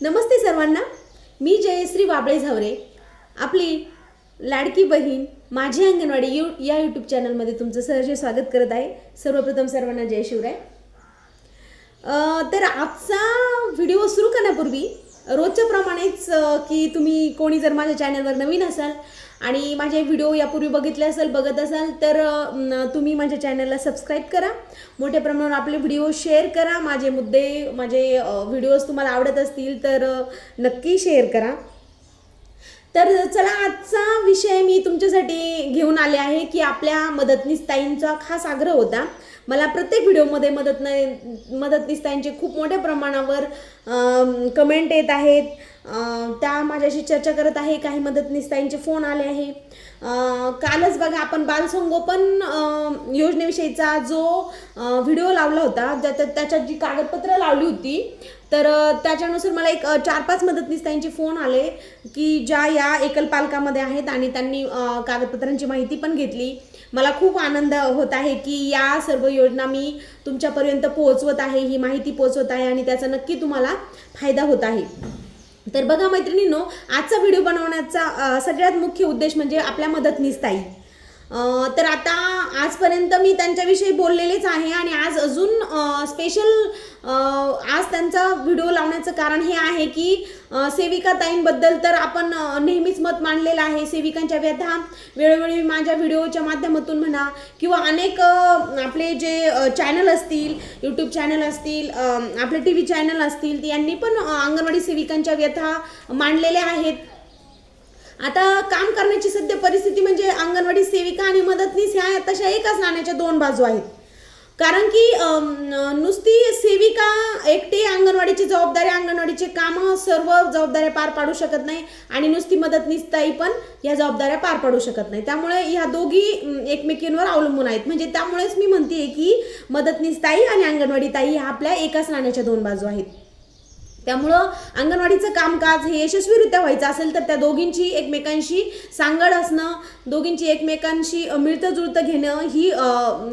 नमस्ते सर्वांना. मी जयश्री वाबळे झावरे. आपली लाडकी बहीण माझी अंगणवाडी यू या यूट्यूब चॅनलमध्ये तुमचं सहर्ष स्वागत करत आहे. सर्वप्रथम सर्वांना जय शिवराय. तर आजचा व्हिडिओ सुरू करण्यापूर्वी रोजच्या प्रमाणेच की तुम्ही कोणी जर माझ्या चॅनलवर नवीन असाल आणि माझे व्हिडिओ यापूर्वी बघितले असाल बघत असाल तर तुम्ही माझ्या चॅनलला सबस्क्राईब करा. मोठ्या प्रमाणावर आपले व्हिडिओ शेअर करा. माझे मुद्दे माझे व्हिडिओज तुम्हाला आवडत असतील तर नक्की शेअर करा. तर चला आजचा विषय मी तुमच्यासाठी घेऊन आले आहे की आपल्या मदतनीस ताईंचा खास आग्रह होता. मला प्रत्येक व्हिडिओमध्ये मदत न मदतनीस ताईंचे खूप मोठ्या प्रमाणावर कमेंट येत आहेत. त्या माझ्याशी चर्चा करत आहे. काही मदतनीस ताईंचे फोन आले आहे. कालच बघा आपण बालसंगोपन योजनेविषयीचा जो व्हिडिओ लावला होता ज्याच्यात त्याच्यात जी कागदपत्रं लावली होती तर त्याच्यानुसार मला एक चार पाच मदतनीस त्यांचे फोन आले की ज्या या एकल पालकामध्ये आहेत आणि त्यांनी कागदपत्रांची माहिती पण घेतली. मला खूप आनंद होत आहे की या सर्व योजना मी तुमच्यापर्यंत पोहोचवत आहे ही माहिती पोहोचवत आहे आणि त्याचा नक्की तुम्हाला फायदा होत आहे. तर बघा मैत्रिणींनो आजचा व्हिडिओ बनवण्याचा सगळ्यात मुख्य उद्देश म्हणजे आपल्या मदतनीस ताई. तर आता आजपर्यंत मी त्यांच्याविषयी बोललेलेच आहे आणि आज अजून स्पेशल आज त्यांचा व्हिडिओ लावण्याचं कारण हे आहे की सेविका ताईंबद्दल तर आपण नेहमीच मत मांडलेलं आहे. सेविकांच्या व्यथा वेळोवेळी माझ्या व्हिडिओच्या माध्यमातून म्हणा किंवा अनेक आपले जे चॅनल असतील यूट्यूब चॅनल असतील आपले टी व्ही चॅनल असतील यांनी पण अंगणवाडी सेविकांच्या व्यथा मांडलेल्या आहेत. आता काम करण्याची सध्या परिस्थिती म्हणजे अंगणवाडी सेविका आणि मदतनीस ह्या तशा एकाच नाण्याच्या दोन बाजू आहेत. कारण की नुसती सेविका एकटे अंगणवाडीची जबाबदारी अंगणवाडीचे कामं सर्व जबाबदाऱ्या पार पाडू शकत नाही आणि नुसती मदतनीस ताई पण या जबाबदाऱ्या पार पाडू शकत नाही. त्यामुळे ह्या दोघी एकमेकींवर अवलंबून आहेत. म्हणजे त्यामुळेच मी म्हणते की मदतनीस ताई आणि अंगणवाडी ताई ह्या आपल्या एकाच नाण्याच्या दोन बाजू आहेत. त्यामुळं अंगणवाडीचं कामकाज हे यशस्वीरित्या व्हायचं असेल तर त्या दोघींची एकमेकांशी सांगड असणं दोघींची एकमेकांशी मिळतं जुळतं घेणं ही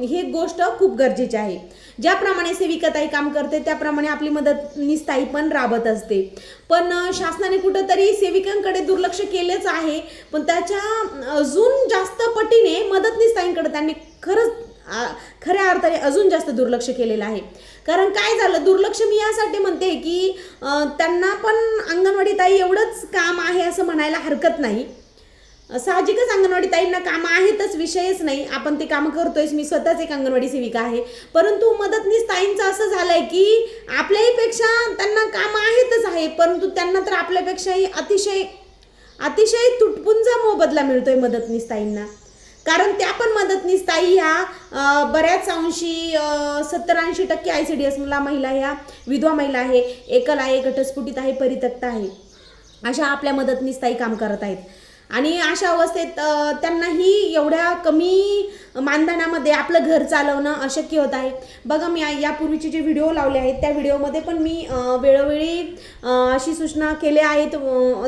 हे गोष्ट खूप गरजेची आहे. ज्याप्रमाणे सेविकाताई काम करते त्याप्रमाणे आपली मदतनीस ताई पण राबत असते. पण शासनाने कुठंतरी सेविकांकडे दुर्लक्ष केलेच आहे. पण त्याच्या अजून जास्त पटीने मदत ताईंकडे त्यांनी खरंच खऱ्या अर्थाने अजून जास्त दुर्लक्ष केलेलं आहे. कारण काय झालं दुर्लक्ष मी यासाठी म्हणते की त्यांना पण अंगणवाडी ताई एवढंच काम आहे असं म्हणायला हरकत नाही. साहजिकच अंगणवाडी ताईंना कामं आहेतच विषयच नाही. आपण ते कामं करतोयच मी स्वतःच एक अंगणवाडी सेविका आहे. परंतु मदतनीस ताईंचं असं झालंय की आपल्याहीपेक्षा त्यांना कामं आहेतच आहे परंतु त्यांना तर आपल्यापेक्षाही अतिशय अतिशय तुटपुंजा मोबदला मिळतोय मदतनीस ताईंना. कारण त्या पण मदतनीस ताई ह्या बऱ्याच अंशी सत्तर ऐंशी टक्के आय सी डी एसला महिला ह्या विधवा महिला आहे एकल आहे घटस्फुटीत आहे परित्यक्त आहे. अशा आपल्या मदतनीस ताई काम करत आहेत. आणि अशा अवस्थेत त्यांनाही एवढ्या कमी मानधनामध्ये आपलं घर चालवणं अशक्य होत आहे. बघा मी यापूर्वीचे जे व्हिडिओ लावले आहेत त्या व्हिडिओमध्ये पण मी वेळोवेळी अशी सूचना केल्या आहेत.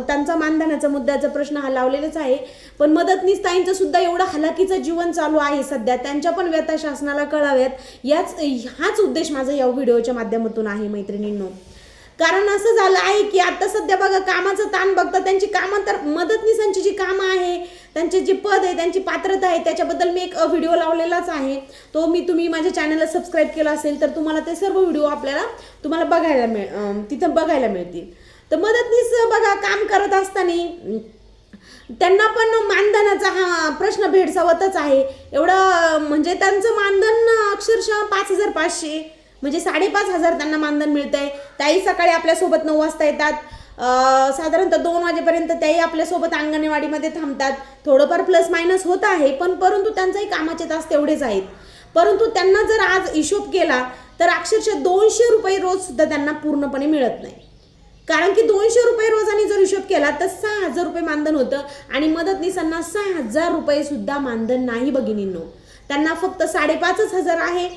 त्यांचा मानधनाचा मुद्द्याचा प्रश्न हा लावलेलाच आहे. पण मदतनीस सुद्धा एवढं हलाखीचं जीवन चालू आहे सध्या. त्यांच्या पण व्यथा शासनाला कळाव्यात. याच हाच उद्देश माझा या व्हिडिओच्या माध्यमातून आहे मैत्रिणींनो. कारण असं झालं आहे की आता सध्या बघा कामाचं ताण बघता त्यांची कामं तर मदतनीसांची जी कामं आहे त्यांचे जे पद आहे त्यांची पात्रता आहे त्याच्याबद्दल मी एक व्हिडिओ लावलेलाच आहे. तो मी तुम्ही माझ्या चॅनलला सबस्क्राईब केला असेल तर तुम्हाला ते सर्व व्हिडिओ आपल्याला तुम्हाला बघायला मिळ तिथं बघायला मिळतील. तर मदतनीस बघा काम करत असताना त्यांना पण मानधनाचा हा प्रश्न भेडसावतच आहे. एवढं म्हणजे त्यांचं मानधन अक्षरशः पाच हजार पाचशे म्हणजे साडेपाच हजार त्यांना मानधन मिळत आहे त्याही सकाळी आपल्यासोबत नऊ वाजता येतात. साधारणतः दोन वाजेपर्यंत त्याही आपल्यासोबत अंगणवाडीमध्ये थांबतात. थोडंफार प्लस मायनस होत आहे पण परंतु त्यांचाही कामाचे तास तेवढेच आहेत. परंतु त्यांना जर आज हिशोब केला तर अक्षरशः दोनशे रुपये रोजसुद्धा त्यांना पूर्णपणे मिळत नाही. कारण की दोनशे रुपये रोजाने जर हिशोब केला तर सहा हजार रुपये मानधन होतं आणि मदतनीसांना सहा हजार रुपयेसुद्धा मानधन नाही भगिनींनो. त्यांना फक्त साडेपाचच हजार आहे.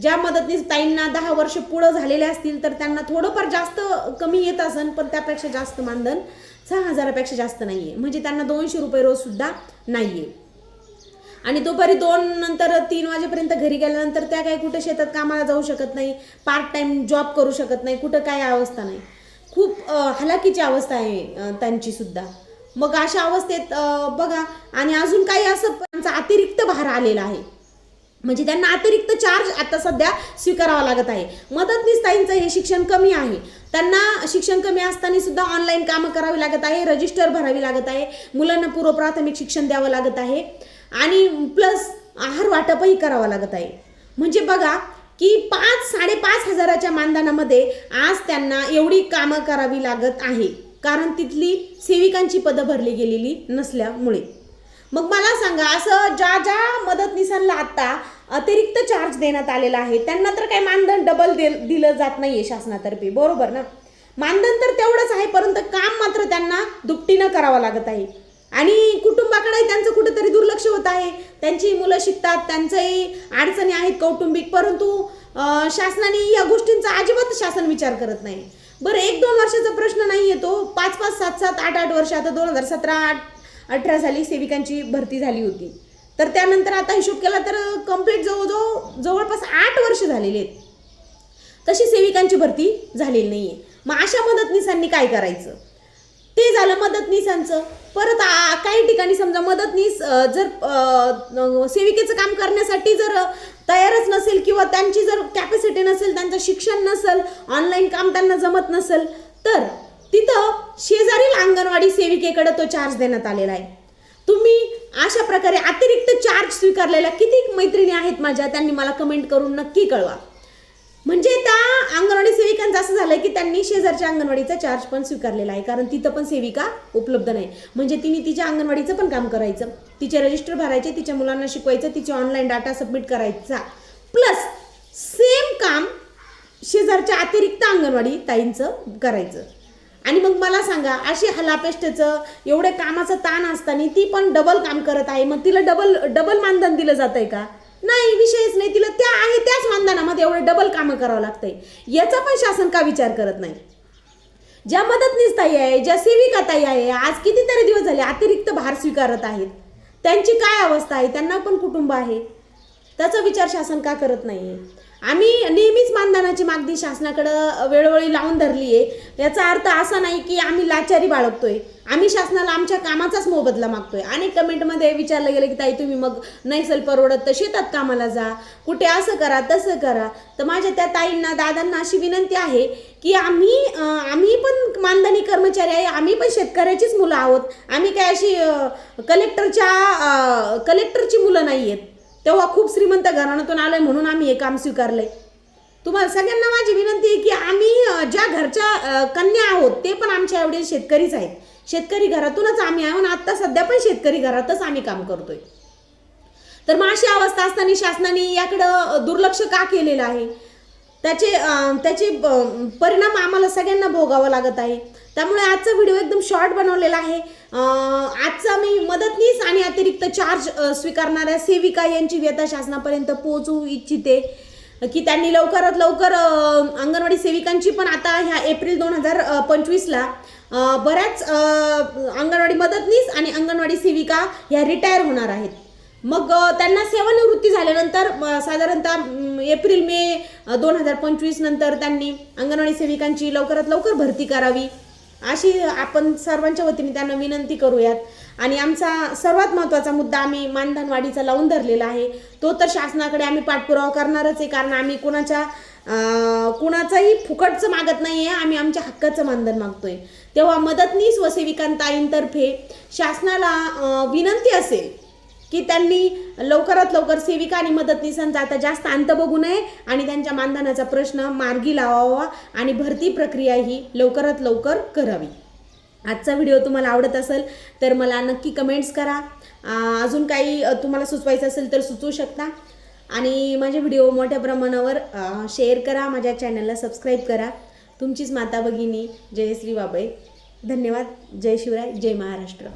ज्या मदतनीस ताईंना दहा वर्ष पुढं झालेले असतील तर त्यांना थोडंफार जास्त कमी येत असेल पण त्यापेक्षा जास्त मानधन सहा हजारापेक्षा जास्त नाही आहे म्हणजे त्यांना दोनशे रुपये रोज सुद्धा नाहीये. आणि दुपारी दोन नंतर तीन वाजेपर्यंत घरी गेल्यानंतर त्या काही कुठं शेतात कामाला जाऊ शकत नाही पार्ट टाइम जॉब करू शकत नाही कुठं काय अवस्था नाही. खूप हलाकीची हलाखीची अवस्था आहे त्यांची सुद्धा. मग अशा अवस्थेत बघा आणि अजून काही असं त्यांचा अतिरिक्त भार आलेला आहे. म्हणजे त्यांना अतिरिक्त चार्ज आता सध्या स्वीकारावा लागत आहे. मदतनीस हे शिक्षण कमी आहे. त्यांना शिक्षण कमी असताना सुद्धा ऑनलाईन कामं करावी लागत आहे रजिस्टर भरावी लागत आहे मुलांना पूर्व प्राथमिक शिक्षण द्यावं लागत आहे आणि प्लस आहार वाटपही करावं लागत आहे. म्हणजे बघा की पाच साडेपाच हजाराच्या मानधनामध्ये आज त्यांना एवढी कामं करावी लागत आहे. कारण तिथली सेविकांची पदं भरली गेलेली नसल्यामुळे. मग मला सांगा असं ज्या ज्या मदतनिसांना आता अतिरिक्त चार्ज देण्यात आलेला आहे त्यांना तर काही मानधन डबल दे दिलं जात नाही आहे शासनातर्फे. बरोबर ना? मानधन तर तेवढंच आहे परंतु काम मात्र त्यांना दुपटीनं करावं लागत आहे. आणि कुटुंबाकडे त्यांचं कुठेतरी दुर्लक्ष होत आहे. त्यांची मुलं शिकतात त्यांचंही अडचणी आहेत कौटुंबिक परंतु शासनाने या गोष्टींचा अजिबात शासन विचार करत नाही. बरं एक दोन वर्षाचा प्रश्न नाही येतो पाच पाच सात सात आठ आठ वर्ष आता दोन हजार सतरा आठ अठरा साली सेविकांची भरती झाली होती. तर त्यानंतर आता हिशोब केला तर कंप्लीट जवळजवळ जवळपास आठ वर्ष झालेली आहेत. तशी सेविकांची भरती झालेली नाही आहे मग अशा मदतनीसांनी काय करायचं? ते झालं मदतनीसांचं परत काही ठिकाणी समजा मदतनीस जर सेविकेचं काम करण्यासाठी जर तयारच नसेल किंवा त्यांची जर कॅपॅसिटी नसेल त्यांचं शिक्षण नसेल ऑनलाईन काम त्यांना जमत नसेल तर तिथं शेजारील अंगणवाडी सेविकेकडे तो चार्ज देण्यात आलेला आहे. तुम्ही अशा प्रकारे अतिरिक्त चार्ज स्वीकारलेल्या किती मैत्रिणी आहेत माझ्या त्यांनी मला कमेंट करून नक्की कळवा. म्हणजे त्या अंगणवाडी सेविकांचं असं झालंय की त्यांनी शेजारच्या अंगणवाडीचा चार्ज पण स्वीकारलेला आहे कारण तिथं पण सेविका उपलब्ध नाही. म्हणजे तिने तिच्या अंगणवाडीचं पण काम करायचं तिचे रजिस्टर भरायचे तिच्या मुलांना शिकवायचं तिचे ऑनलाईन डाटा सबमिट करायचा. प्लस सेम काम शेजारच्या अतिरिक्त अंगणवाडी ताईंचं करायचं. आणि मग मला सांगा अशी हलापेष्टचं एवढे कामाचं ताण असताना ती पण डबल काम करत आहे. मग तिला डबल डबल मानधन दिलं जात आहे का? नाही विषयच नाही. तिला त्या आहे त्याच मानधनामध्ये एवढं डबल कामं करावं लागतंय. याचा पण शासन का विचार करत नाही? ज्या मदतनीस ताई आहे ज्या सेविका ताई आहे आज कितीतरी दिवस झाले अतिरिक्त भार स्वीकारत आहेत. त्यांची काय अवस्था आहे? त्यांना पण कुटुंब आहे. त्याचा विचार शासन का करत नाही आम्ही नेहमीच मानधनाची मागणी शासनाकडं वेळोवेळी लावून धरली आहे याचा अर्थ असा नाही की आम्ही लाचारी बाळगतोय. आम्ही शासनाला आमच्या कामाचाच मोबदला मागतोय. अनेक कमेंटमध्ये विचारलं गेलं की ताई तुम्ही मग नैसल परवडत तर शेतात कामाला जा. कुठे असं करा तसं करा. तर माझ्या त्या ताईंना दादांना अशी विनंती आहे की आम्ही आम्ही पण मानधनी कर्मचारी आहे. आम्ही पण शेतकऱ्याचीच मुलं आहोत. आम्ही काय अशी कलेक्टरच्या कलेक्टरची मुलं नाही आहेत. तेव्हा खूप श्रीमंत घराण्यातून आलोय म्हणून आम्ही हे काम स्वीकारलंय. तुम्हाला सगळ्यांना माझी विनंती आहे की आम्ही ज्या घरच्या कन्या आहोत ते पण आमच्या एवढे शेतकरीच आहेत. शेतकरी घरातूनच आम्ही आहोत आणि आत्ता सध्या पण शेतकरी घरातच आम्ही काम करतोय. तर मग अशी अवस्था असताना शासनाने याकडं दुर्लक्ष का केलेलं आहे? त्याचे त्याचे परिणाम आम्हाला सगळ्यांना भोगावं लागत आहे. त्यामुळे आजचा व्हिडिओ एकदम शॉर्ट बनवलेला आहे. आजचा मी मदतनीस आणि अतिरिक्त चार्ज स्वीकारणाऱ्या सेविका यांची व्यथा शासनापर्यंत पोहोचवू इच्छिते. की त्यांनी लवकरात लवकर अंगणवाडी सेविकांची पण आता ह्या एप्रिल दोन हजार पंचवीसला बऱ्याच अंगणवाडी मदतनीस आणि अंगणवाडी सेविका ह्या रिटायर होणार आहेत. मग त्यांना सेवानिवृत्ती झाल्यानंतर साधारणतः एप्रिल मे दोन हजार पंचवीस नंतर त्यांनी अंगणवाडी सेविकांची लवकरात लवकर भरती करावी. अशी आपण सर्वांच्या वतीने त्यांना विनंती करूयात. आणि आमचा सर्वात महत्त्वाचा मुद्दा आम्ही मानधन वाढीचा लावून धरलेला आहे. तो तर शासनाकडे आम्ही पाठपुरावा करणारच आहे कारण आम्ही कुणाच्या कुणाचंही फुकटचं मागत नाही आहे आम्ही आमच्या हक्काचं मानधन मागतोय. तेव्हा मदतनीस व सेविकांताईंतर्फे शासनाला विनंती असेल की त्यांनी लवकरात लवकर सेविका आणि मदतनीसांचा आता जास्त अंत बघू नये आणि त्यांच्या मानधनाचा प्रश्न मार्गी लावावा आणि भरती प्रक्रिया ही लवकरात लवकर करावी. आजचा व्हिडिओ तुम्हाला आवडत असेल तर मला नक्की कमेंट्स करा. अजून काही तुम्हाला सुचवायचं असेल तर सुचवू शकता. आणि माझे व्हिडिओ मोठ्या प्रमाणावर शेअर करा माझ्या चॅनलला सबस्क्राईब करा. तुमचीच माता भगिनी जयश्री बाबळे धन्यवाद. जय शिवराय. जय महाराष्ट्र.